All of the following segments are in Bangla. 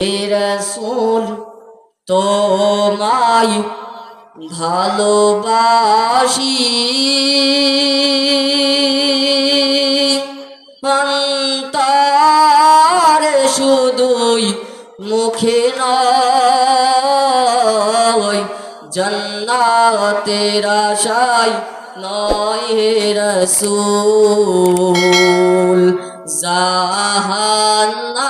রসুল তোমায় ভালোবাসি। অন্তর শুধুই মুখে নয় জন্নাতের আশায় নয় হে রসুল। জাহান্নাম কেউ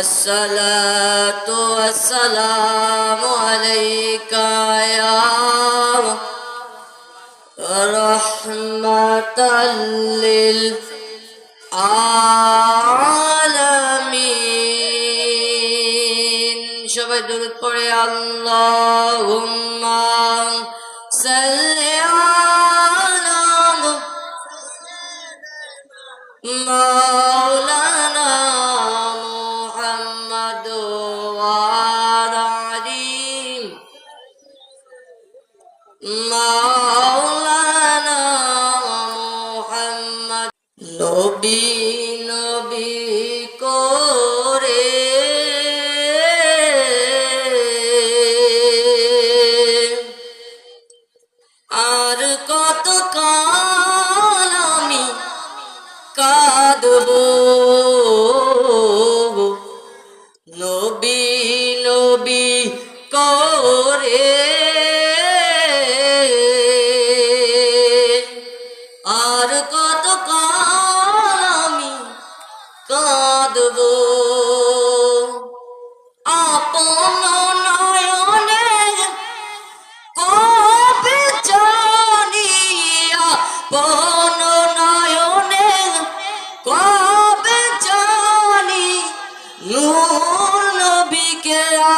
الصلاة والسلام عليك يا رحمة للعالمين. شبه درود قرية اللهم নবী নবী।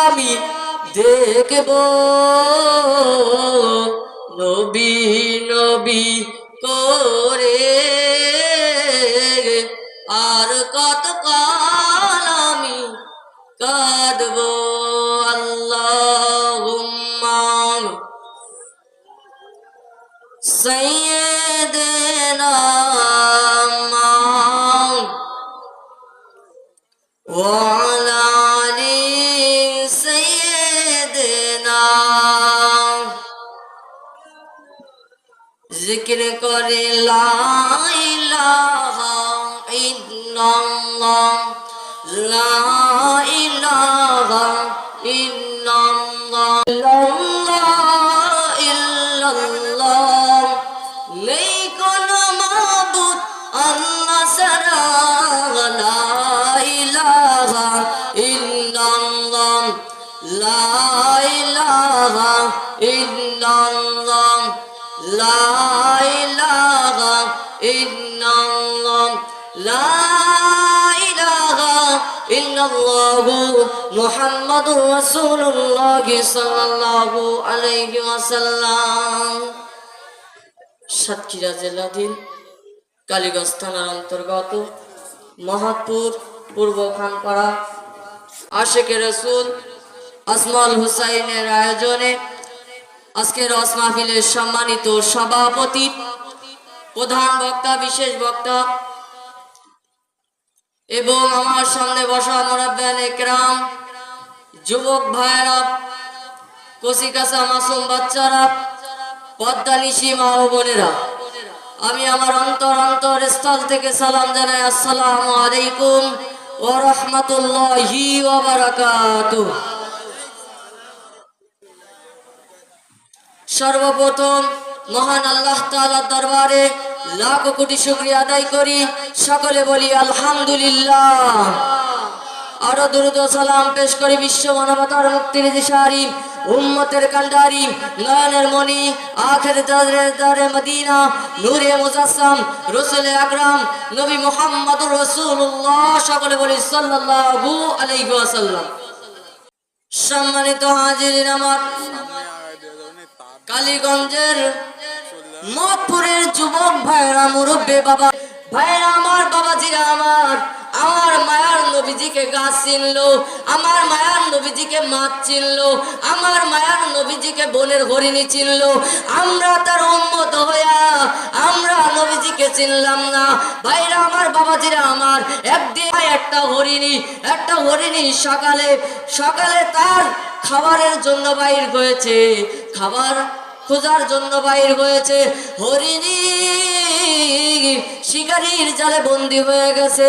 আমি দেখব। নবী নবী করে আর কত আমি কাঁদব আল্লাহুম্মা سيدنا وعلى آل سيدنا জিকির করে লা ইলাহা ইল্লাল্লাহ লা ইলাহা ইল্লাল্লাহ। ইল্লাল্লাহ। ইল্লাল্লাহ। ইল্লাল্লাহ মুহাম্মাদুর রাসূলুল্লাহ সাল্লাল্লাহু আলাইহি ওয়াসাল্লাম। সাতক্ষীরা জেলাধীন কালীগঞ্জ থানার অন্তর্গত মহাপুর পূর্ব খানপাড়া আশেকে রসুল, আসমাল হুসাইনের আয়োজনে আজকের রস সম্মানিত সভাপতি, প্রধান বক্তা, বিশেষ বক্তা এবং আমার সামনে বসা মোরাব্বান একরাম, যুবক ভাইয়েরা, কচিকাচা মাসুম বাচ্চারা পদ্মানিশি মা ও বোনেরা, আমি আমার অন্তর অন্তর স্থল থেকে সালাম জানাই, আসসালামু আলাইকুম ও রহমতুল্লাহি সর্বপ্রথম মহান আল্লাহ তাআলার দরবারে লাখ কোটি শুকরিয়া আদায় করি। সকলে বলি, আলহামদুলিল্লাহ। আরও দ্রুত সালাম পেশ করি বিশ্ব মানবতার মুক্তির দিশারি, উম্মতের কান্ডারি নয়নের মণি, আখের দারে মদিনা, নূরে মুজাসসাম, রসুল আকরাম, নবী মোহাম্মদ রসুল্লাহ সকলে বলি, সাল্লাল্লাহু আলাইহি ওয়াসাল্লাম। সম্মানিত হাজিরিন আমার কালীগঞ্জের মগপুরের যুবক ভাইরা, মুরব্বী বাবা ভাইরা, আমার বাবাজিরা, আমার আমার মায়ার নবীজিকে গাছ চিনলো, আমার মায়ার নবীজিকে মাছ চিনলো, আমার মায়ার নবীজিকে বনের হরিণী চিনলো। আমরা তার উন্মত হইয়া আমরা নবীজিকে চিনলাম না। ভাইরা, আমার বাবাজিরা, আমার একদিন একটা হরিণী একটা হরিণী সকালে সকালে তার খাবারের জন্য বাইর হয়েছে। খাবার খোঁজার জন্য বাইর হয়েছে। হরিণী শিকারীর জালে বন্দি হয়ে গেছে।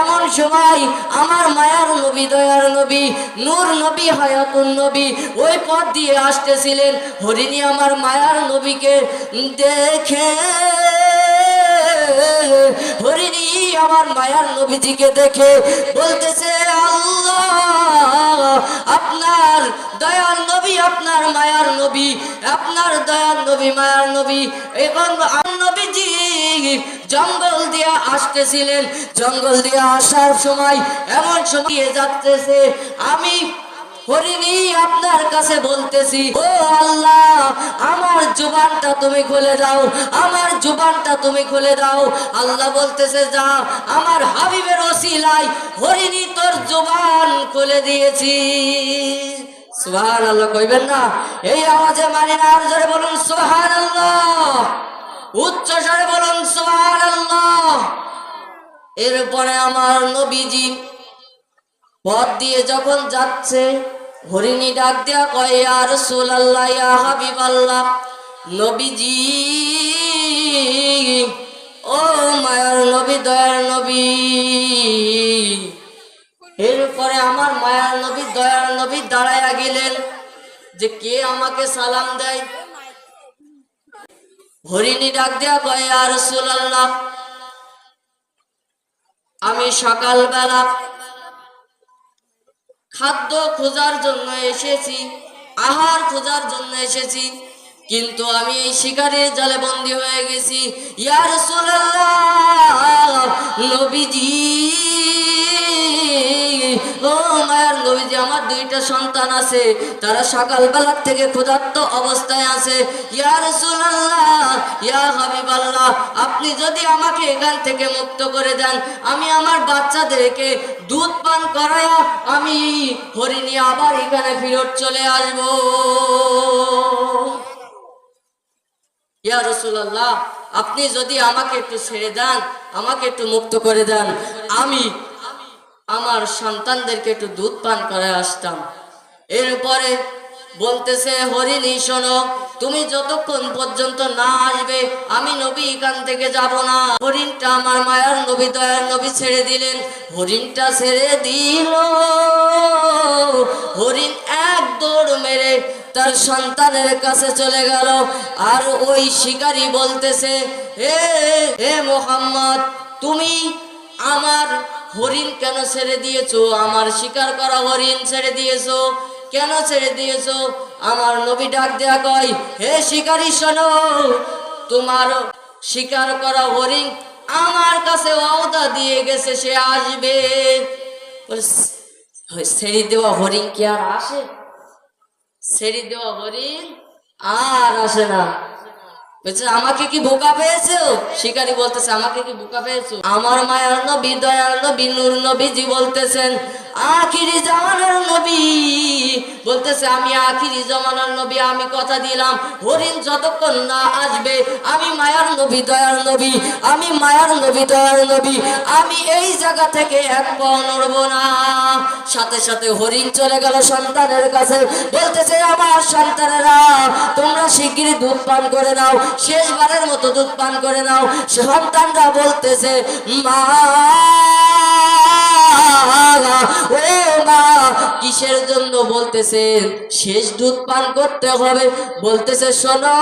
এমন সময় আমার মায়ার নবী, দয়ার নবী, নূর নবী, হায়াতুন নবী ওই পথ দিয়ে আসতেছিলেন। হরিণী আমার মায়ার নবীকে দেখে আমার মায়ার নবীজিকে দেখে বলতেছে, আল্লাহ, আপনার নবী, আপনার মায়ার নবী, আপনার নবী, মায়ার নবী এবং নবীজি জঙ্গল দিয়ে আসতেছিলেন। জঙ্গল দিয়ে আসার সময় এমন সময় যাচ্ছে আমি হরিণী, আপনার কাছে বলতেছি, ও আল্লাহ, আমার জুবানটা তুমি খুলে দাও, আমার জুবানটা তুমি খুলে দাও। আল্লাহ বলতেছে, যা, আমার হাবিবের ওসিলায় হরিণী তোর জুবান খুলে দিয়েছি। সুবহান আল্লাহ কইবেন না? এই আওয়াজে মানে না, আর জোরে বলুন সুবহান আল্লাহ উচ্চ স্বরে বলুন সুবহান আল্লাহ এরপরে আমার নবীজি পথ দিয়ে যখন যাচ্ছে হরিণী ডাক দেয়া কয়, ইয়া রাসূলুল্লাহ, ইয়া হাবিবাল্লাহ, নবীজি, ও মায়ার নবী, দয়ার নবী এরপরে আমার মায়ার নবী, দয়ার নবী দাঁড়াইয়া গেলেন যে কে আমাকে সালাম দেয়? হরিণী ডাক দেয়া কয়, ইয়া রাসূলুল্লাহ, আমি সকালবেলা খাদ্য খোঁজার জন্য এসেছি, আহার খোঁজার জন্য এসেছি, কিন্তু আমি এই শিকারের জালে বন্দি হয়ে গেছি। ইয়ার নবীজি। ও মায়ার নবীজি, আমার দুইটা সন্তান আছে। তারা সকালবেলা থেকে ক্ষুধার্ত অবস্থায় আছে। ইয়া আপনি যদি আমাকে এখান থেকে মুক্ত করে দেন, আমি আমার বাচ্চাদেরকে দুধ পান করায়া আমি হরিণী আবার এখানে ফিরত চলে আসব। ইয়া রসুল্লাহ আপনি যদি আমাকে একটু ছেড়ে দেন, আমাকে একটু মুক্ত করে দেন, আমি আমার সন্তানদেরকে একটু দুধ পান করে আসতাম। এরপরে বলতেছে, হরিণী, শোনো, তুমি যতক্ষণ পর্যন্ত না আসবে, আমি নবী এখান থেকে যাব না। হরিণটা আমার মায়ার নবী, দয়ার নবী ছেড়ে দিলেন। হরিণটা ছেড়ে দিল। হরিণ এক দৌড় মেরে তার সন্তানের কাছে চলে গেল। আর ওই শিকারী বলতেছে, হে হে মোহাম্মদ, তুমি আমার হরিণ কেন ছেড়ে দিয়েছ? আমার শিকার করা হরিণ ছেড়ে দিয়েছ। কেন ছেড়ে দিয়েছ? আমার নবী ডাক দেয়া কয়, হে শিকারী, শোনো। তোমার শিকার করা হরিণ আমার কাছে ওয়াদা দিয়ে গেছে, সে আসবে। ছেড়ে দেওয়া হরিণ কি আর আসে? ছেড়ে দেওয়া হরিণ আর আসে না। আমাকে কি বোকা পেয়েছ? শিকারি বলতেছে, আমাকে কি বোকা পেয়েছ? আমার মায়ার নবী, দয়ার নবী, নূর নবীজি বলতেছেন আখিরি জামানার নবী। বলতেছে, আমি আখিরি জামানার নবী, আমি কথা দিলাম। হরিণ যতক্ষণ না আসবে, আমি মায়ার নবী, দয়ার নবী, আমি মায়ার নবী, দয়ার নবী, আমি এই জায়গা থেকে এক পাও নড়বো না। সাথে সাথে হরিণ চলে গেল সন্তানের কাছে। বলতেছে, আমার সন্তানেরা, তোমরা শিগগিরই দুধ পান করে নাও, শেষবারের মতো দুধ পান করে নাও। সন্তানরা বলতেছে, মা কিসের জন্য বলতেছেন শেষ দুধ পান করতে হবে। বলতেছে, শোনো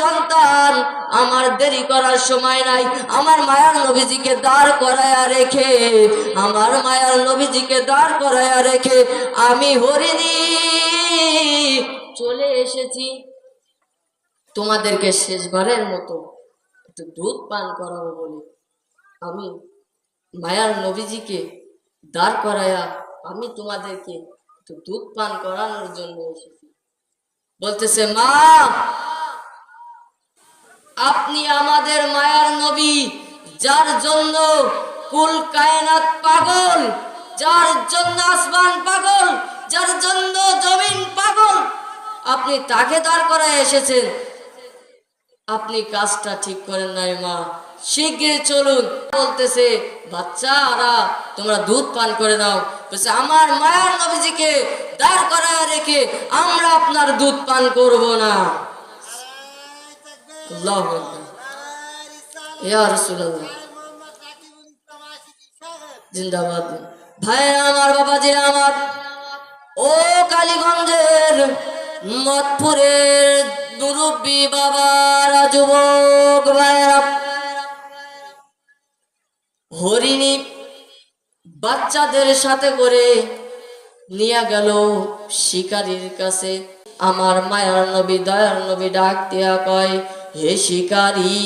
সন্তান, আমার দেরি করার সময় নাই। আমার মায়ার নবীজিকে দাঁড় করায়া রেখে, আমার মায়ার নবীজিকে দাঁড় করায়া রেখে আমি হরিণী চলে এসেছি। তোমাদেরকে শেষবারের মতো একটু দুধ পান করাবো বলে আমি মায়ার নবীজিকে দাঁড় করায়া আমি তোমাদেরকে একটু দুধ পান করানোর জন্য বলতেছে, মা, আপনি আমাদের মায়ার নবী, যার জন্য কুল কায়নাত পাগল, যার জন্য আসমান পাগল, যার জন্য জমিন পাগল, আপনি তাকে দাঁড় করায় এসেছেন। আপনি কাজটা ঠিক করেন নাই, মা। শিগগির চলুন। বলতেছে বাচ্চারা তোমরা দুধ পান করে দাও বলছে, আমার মায়ার নবীজিকে দাঁড় করায় রেখে আমরা আপনার দুধ পান করব না। জিন্দাবাদ। ভাইরা আমার বাবাজিরা আমার, ও কালীগঞ্জের মতপুরের মুরব্বী বাবারা যুবক ভাইরা হরিণী বাচ্চাদের সাথে করে নিয়ে গেল শিকারীর কাছে। আমার মায়ার নবী, দয়ার নবী ডাক দিয়া কয়, হে শিকারী,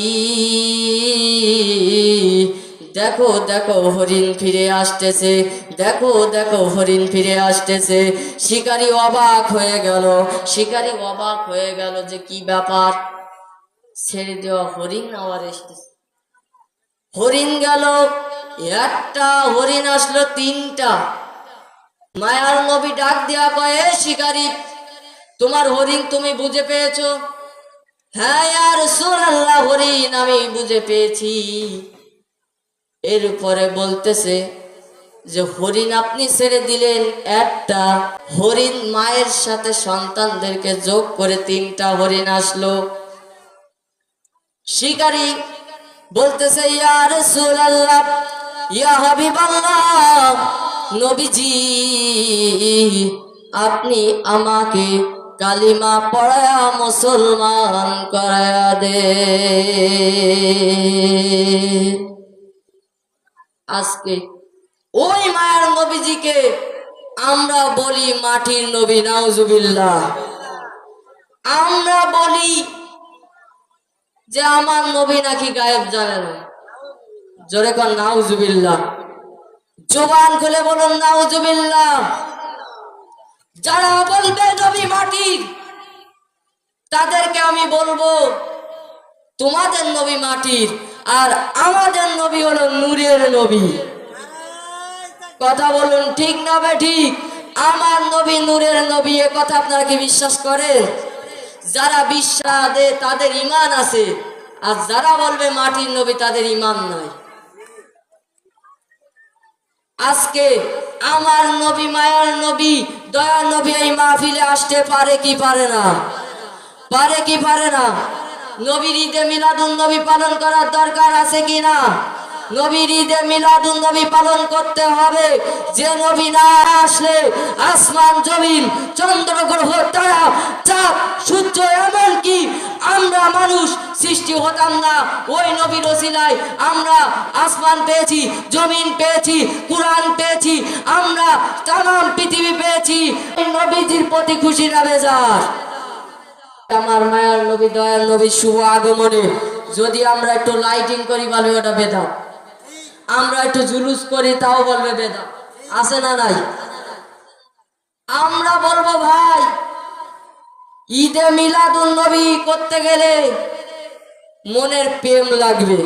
দেখো দেখো হরিণ ফিরে আসতেছে, দেখো দেখো হরিণ ফিরে আসতেছে। শিকারী অবাক হয়ে গেল, শিকারী অবাক হয়ে গেল যে কি ব্যাপার। ছেড়ে দেওয়া হরিণ আবার এসতেছে হরিণ গেল, একটা হরিণ আসলো তিনটা। মায়ার নবী ডাক দেওয়া কয়ে, "এ শিকারী, তোমার হরিণ তুমি বুঝে পেয়েছ? হ্যাঁ আর আল্লাহ হরিণ আমি বুঝে পেয়েছি। এর উপরে বলতেছে যে, হরিণ আপনি ছেড়ে দিলেন, একটা হরিণ মায়ের সাথে সন্তানদেরকে যোগ করে তিনটা হরিণ আসলো। শিকারী বলতেছে, ইয়া রাসূলুল্লাহ, ইয়া হাবিবাল্লাহ, নবীজি, আপনি আমাকে কালিমা পড়ায়া মুসলমান করায়া দে। আজকে ওই মায়ের নবীজিকে আমরা বলি মাটির নবী, নাউজুবিল্লাহ। আমরা বলি যে আমার নবী নাকি গায়েব জানে না। জোরে কর নাউজুবিল্লাহ। জোবান খুলে বলুন, নাউজুবিল্লাহ। যারা বলবে নবী মাটির তাদেরকে আমি বলব, তোমাদের নবী মাটির আর আমাদের নবী হলো নূরের নবী। কথা বলুন, ঠিক না বে ঠিক? আমার নবী নূরের নবী, এ কথা আপনারা কি বিশ্বাস করেন? যারা বিশ্বাস দেয় তাদের ইমান আছে, আর যারা বলবে মাটির নবী তাদের ইমান নাই আজকে আমার নবী, মায়ার নবী, দয়া নবী এই মাহফিলে আসতে পারে কি পারে না? পারে কি পারে না? নবীর ঈদে মিলাদুন নবী পালন করার দরকার আছে কি না? নবীর ঈদে মিলাদুন নবী পালন করতে হবে। যে নবী না আসলে আসমান জমিন চন্দ্র গ্রহ তারা, চাঁদ, সূর্য এমন কি আমরা মানুষ সৃষ্টি হতাম না। ওই নবীর ওসিলায় আমরা আসমান পেয়েছি, জমিন পেয়েছি, কোরআন পেয়েছি, আমরা তাম পৃথিবী পেয়েছি। নবীজির প্রতি খুশি না বেজার আমার মায়ার নবী দয়াল নবী, শুভ আগমনে যদি আমরা একটু লাইটিং করি, ভালো ওটা বেদা আমরা একটু জুলুস করি, তাও বলবে বেদা। আছে না নাই? আমরা বলব ভাই, ঈদে মিলাদুন নবী করতে গেলে মনের প্রেম লাগবে।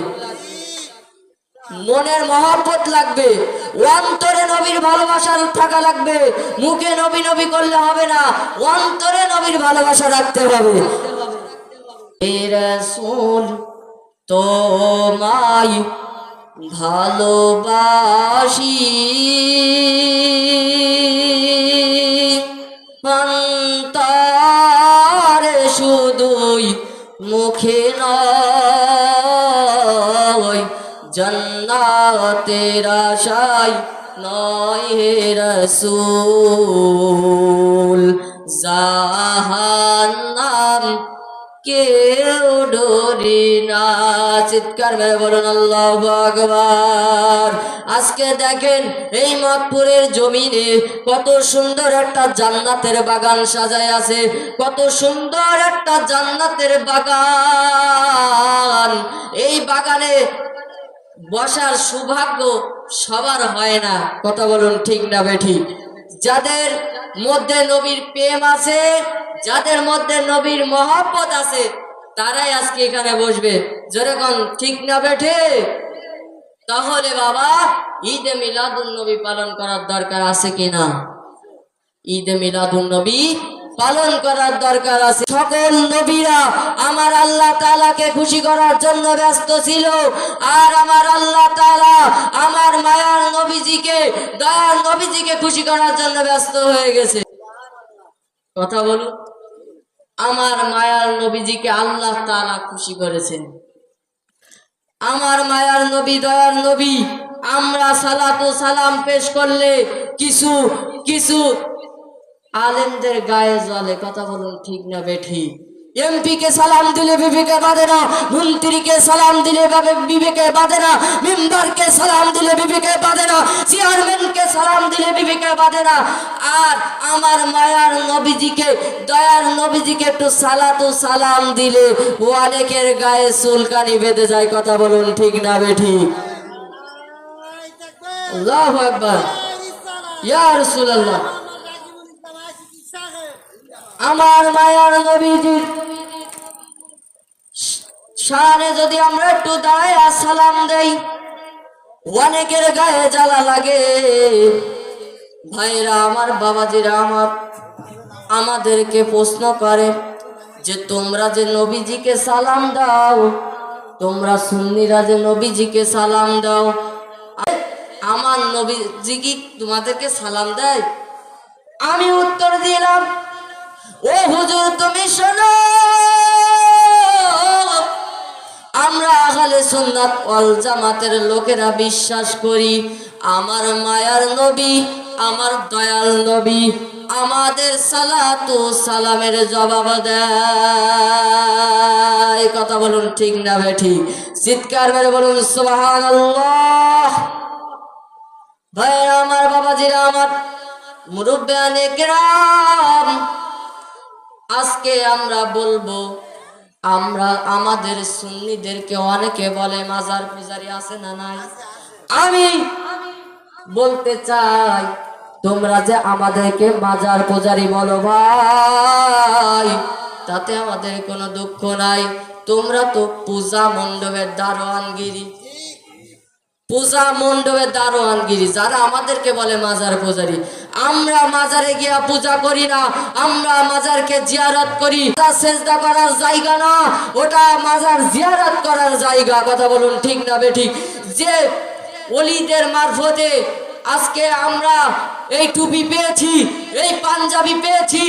মনের মহব্বত লাগবে। অন্তরে নবীর ভালোবাসা থাকা লাগবে। মুখে নবী নবী করলে হবে না। অন্তরে নবীর ভালোবাসা রাখতে হবে। এ রাসূল তোমায় ভালোবাসি। অন্তরে শুধুই মুখে নয় জন্নাতের আশায় নয় হে রসুল। জাহান্নাম চিৎকার মেরে বলুন, আল্লাহ আকবার। আজকে দেখেন এই মতপুরের জমিনে কত সুন্দর একটা জান্নাতের বাগান সাজায় আছে, কত সুন্দর একটা জান্নাতের বাগান। এই বাগানে বসার সৌভাগ্য সবার হয় না, কথা বলুন ঠিক না বেঠি। যাদের মধ্যে নবীর প্রেম আছে, যাদের মধ্যে নবীর মহব্বত আছে তারাই আজকে এখানে বসবে। যেরকম ঠিক না বেঠে, তাহলে বাবা, ঈদে মিলাদুন নবী পালন করার দরকার আছে কিনা? ঈদে মিলাদুন নবী পালন করার দরকার আছে। সকল নবীরা আমার আল্লাহ তাআলাকে খুশি করার জন্য ব্যস্ত ছিল। আর আমার আল্লাহ তাআলা আমার মায়ার নবীজিকে, দয়ার নবীজিকে খুশি করার জন্য ব্যস্ত হয়ে গেছে। কথা বলুন। আমার মায়ার নবীজিকে আল্লাহ তারা খুশি করেছেন। আমার মায়ার নবী, দয়ার নবী, আমরা সালাতু সালাম পেশ করলে কিছু কিছু আলেমদের গায়ে জলে, কথা বলুন ঠিক না বেঠি এমপি কে সালাম দিলে বিবেকে বাঁধে না, মন্ত্রীকে সালাম দিলে বাবে- বিবেকে বাঁধে না, মেম্বারকে সালাম দিলে বিবেকে বাঁধে না, চেয়ারম্যানকে সালাম দিলে বিবেকে বাঁধে না। আর আমার মায়ার নবীজিকে, দয়ার নবীজিকে একটু সালাতু সালাম দিলে ও অনেকের গায়ে চুলকানি বেঁধে যায়, কথা বলুন ঠিক না বেঠি? আল্লাহু আকবার। ইয়া রাসূলুল্লাহ। আমার মায়ার নবীজির শানে যদি আমরা একটু আর সালাম দেই। অনেকের গায়ে জ্বালা লাগে। ভাইরা আমার বাবাজিরা আমার, আমাদেরকে প্রশ্ন করে যে তোমরা যে নবীজিকে সালাম দাও, তোমরা সুন্নিরা যে নবীজিকে সালাম দাও। আমার নবীজি কি তোমাদেরকে সালাম দেয়? আমি উত্তর দিলাম, ও হুজুর, তুমি শোনো। আমরা আহলে সুন্নাত ওয়াল জামাতের লোকেরা বিশ্বাস করি, আমার মায়ার নবী, আমার দয়াল নবী, আমাদের সালাতু সালামের জবাব দেয়। কথা বলুন ঠিক না বেঠি? চিৎকার মেরে বলুন, সুবহানাল্লাহ। ভাই আমার বাবাজিরা, আমার মুরব্বানে গ্রাম আজকে আমরা বলব আমরা আমাদের সুন্নিদেরকে অনেকে বলে মাজার পূজারি আছে না নাই? আমি বলতে চাই, তোমরা যে আমাদেরকে মাজার পূজারি বলো ভাই, তাতে আমাদের কোনো দুঃখ নাই। তোমরা তো পূজা মণ্ডপের দারোয়ানগিরি। পূজা মণ্ডপের দারোয়ানগিরি, যারা আমাদেরকে বলে মাজার পূজারি। আমরা মাজারে গিয়া পূজা করি না, আমরা মাজারকে জিয়ারত করি। ওটা সেজদা করার জায়গা না, ওটা মাজার জিয়ারত করার জায়গা। কথা বলুন ঠিক না বেঠিক যে অলিদের মারফতে আজকে আমরা এই টুপি পেয়েছি, এই পাঞ্জাবি পেয়েছি,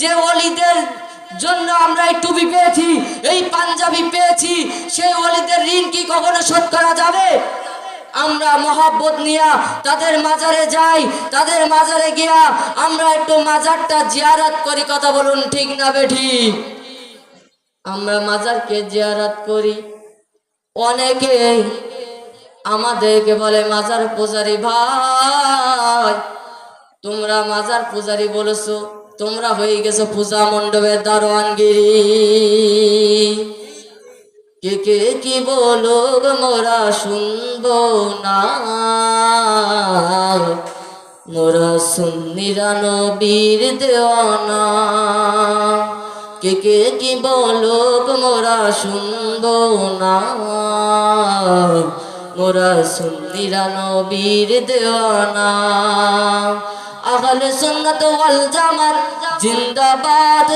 যে অলিদের জন্য আমরা এই টুপি পেয়েছি, এই পাঞ্জাবি পেয়েছি, সেই অলিদের ঋণ কি কখনো শোধ করা যাবে? আমরা মহাব্বত নিয়া তাদের মাজারে যাই, তাদের মাজারে গিয়া আমরা একটু মাজারটা জিয়ারাত করি, কথা বলুন ঠিক না বেঠি আমরা মাজারকে জিয়ারাত করি। অনেকে আমাদেরকে বলে, মাজার পূজারি ভাই, তোমরা মাজার পূজারি বলেছ, তোমরা হয়ে গেছো পূজা মণ্ডপের দারোয়ানগিরি। কে কে, কি বলো মোরা শুনব না? মোরা সুন্নিরা নবীর দেওয়ানা। কে কে, কি বলো মোরা শুনব না? মোরা সুন্নিরা নবীর দেওয়ানা। আহলে সুন্নাত ওয়াল জামাত জিন্দাবাদ